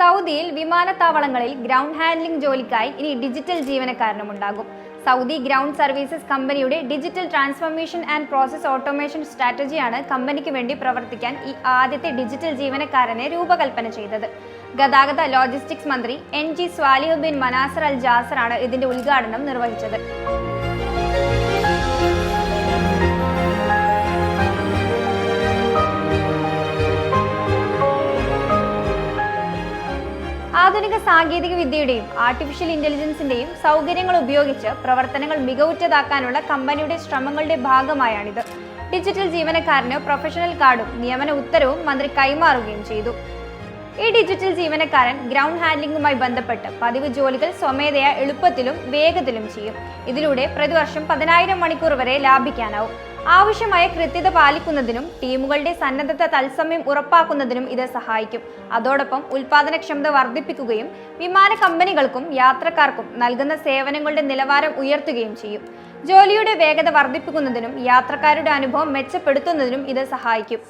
സൗദിയിൽ വിമാനത്താവളങ്ങളിൽ ground handling ജോലിക്കായി ഇനി ഡിജിറ്റൽ ജീവനക്കാരനും ഉണ്ടാകും സൗദി ഗ്രൗണ്ട് സർവീസസ് കമ്പനിയുടെ digital transformation and process automation സ്ട്രാറ്റജിയാണ് കമ്പനിക്ക് വേണ്ടി പ്രവർത്തിക്കാൻ ഈ ആദ്യത്തെ ഡിജിറ്റൽ ജീവനക്കാരനെ രൂപകൽപ്പന ചെയ്തത്. ഗതാഗത ലോജിസ്റ്റിക്സ് മന്ത്രി എൻ ജി സ്വാലിഹുദ്ദീൻ മനാസർ അൽ ജാസറാണ് ഇതിന്റെ ഉദ്ഘാടനം നിർവഹിച്ചത്. ആധുനിക സാങ്കേതിക വിദ്യയുടെയും ആർട്ടിഫിഷ്യൽ ഇന്റലിജൻസിന്റെയും സൗകര്യങ്ങൾ ഉപയോഗിച്ച് പ്രവർത്തനങ്ങൾ മികവുറ്റതാക്കാനുള്ള കമ്പനിയുടെ ശ്രമങ്ങളുടെ ഭാഗമായാണിത്. ഡിജിറ്റൽ ജീവനക്കാരന് പ്രൊഫഷണൽ കാർഡും നിയമന ഉത്തരവും മന്ത്രി കൈമാറുകയും ചെയ്തു. ഈ ഡിജിറ്റൽ ജീവനക്കാരൻ ഗ്രൗണ്ട് ഹാൻഡ്ലിംഗുമായി ബന്ധപ്പെട്ട് പതിവ് ജോലികൾ സ്വമേധയാ എളുപ്പത്തിലും വേഗത്തിലും ചെയ്യും. ഇതിലൂടെ പ്രതിവർഷം പതിനായിരം മണിക്കൂർ വരെ ലാഭിക്കാനാവും. ആവശ്യമായ കൃത്യത പാലിക്കുന്നതിനും ടീമുകളുടെ സന്നദ്ധത തത്സമയം ഉറപ്പാക്കുന്നതിനും ഇത് സഹായിക്കും. അതോടൊപ്പം ഉൽപാദനക്ഷമത വർദ്ധിപ്പിക്കുകയും വിമാന കമ്പനികൾക്കും യാത്രക്കാർക്കും നൽകുന്ന സേവനങ്ങളുടെ നിലവാരം ഉയർത്തുകയും ചെയ്യും. ജോലിയുടെ വേഗത വർദ്ധിപ്പിക്കുന്നതിനും യാത്രക്കാരുടെ അനുഭവം മെച്ചപ്പെടുത്തുന്നതിനും ഇത് സഹായിക്കും.